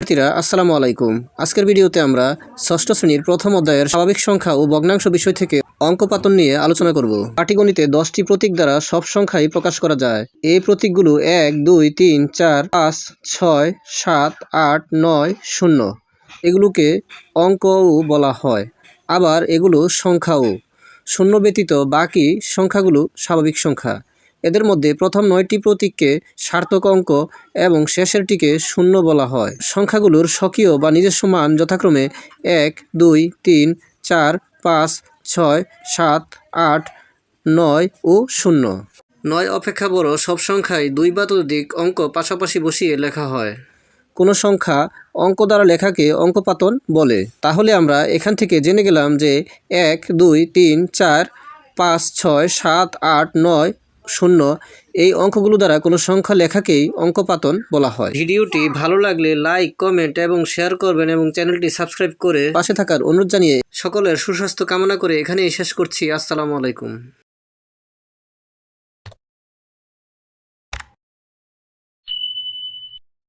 শিক্ষার্থীরা, আসসালামু আলাইকুম। আজকের ভিডিওতে আমরা ষষ্ঠ শ্রেণির প্রথম অধ্যায়ের স্বাভাবিক সংখ্যা ও ভগ্নাংশ বিষয় থেকে অঙ্কপাতন নিয়ে আলোচনা করব। পাটিগণিতে দশটি প্রতীক দ্বারা সব সংখ্যাই প্রকাশ করা যায়। এই প্রতীকগুলো এক, দুই, তিন, চার, পাঁচ, ছয়, সাত, আট, নয়, শূন্য। এগুলোকে অঙ্কও বলা হয়। আবার এগুলো সংখ্যাও। শূন্য ব্যতীত বাকি সংখ্যাগুলো স্বাভাবিক সংখ্যা। এদের মধ্যে প্রথম নয়টি প্রতীককে সার্থক অঙ্ক এবং শেষেরটিকে শূন্য বলা হয়। সংখ্যাগুলোর স্বকীয় বা নিজস্ব মান যথাক্রমে এক, দুই, তিন, চার, পাঁচ, ছয়, সাত, আট, নয় ও শূন্য। নয় অপেক্ষা বড় সব সংখ্যায় দুই বা ততোধিক অঙ্ক পাশাপাশি বসিয়ে লেখা হয়। কোনো সংখ্যা অঙ্ক দ্বারা লেখাকে অঙ্কপাতন বলে? তাহলে আমরা এখান থেকে জেনে গেলাম যে এক, দুই, তিন, চার, পাঁচ, ছয়, সাত, আট, নয় শূন্য এই অঙ্কগুলো দ্বারা কোনো সংখ্যা লেখাকেই অঙ্কপাতন বলা হয়। ভিডিওটি ভালো লাগলে লাইক কমেন্ট এবং শেয়ার করবেন এবং চ্যানেলটি সাবস্ক্রাইব করে পাশে থাকার অনুরোধ জানিয়ে সকলের সুস্বাস্থ্য কামনা করে এখানেই শেষ করছি। আসসালামু আলাইকুম।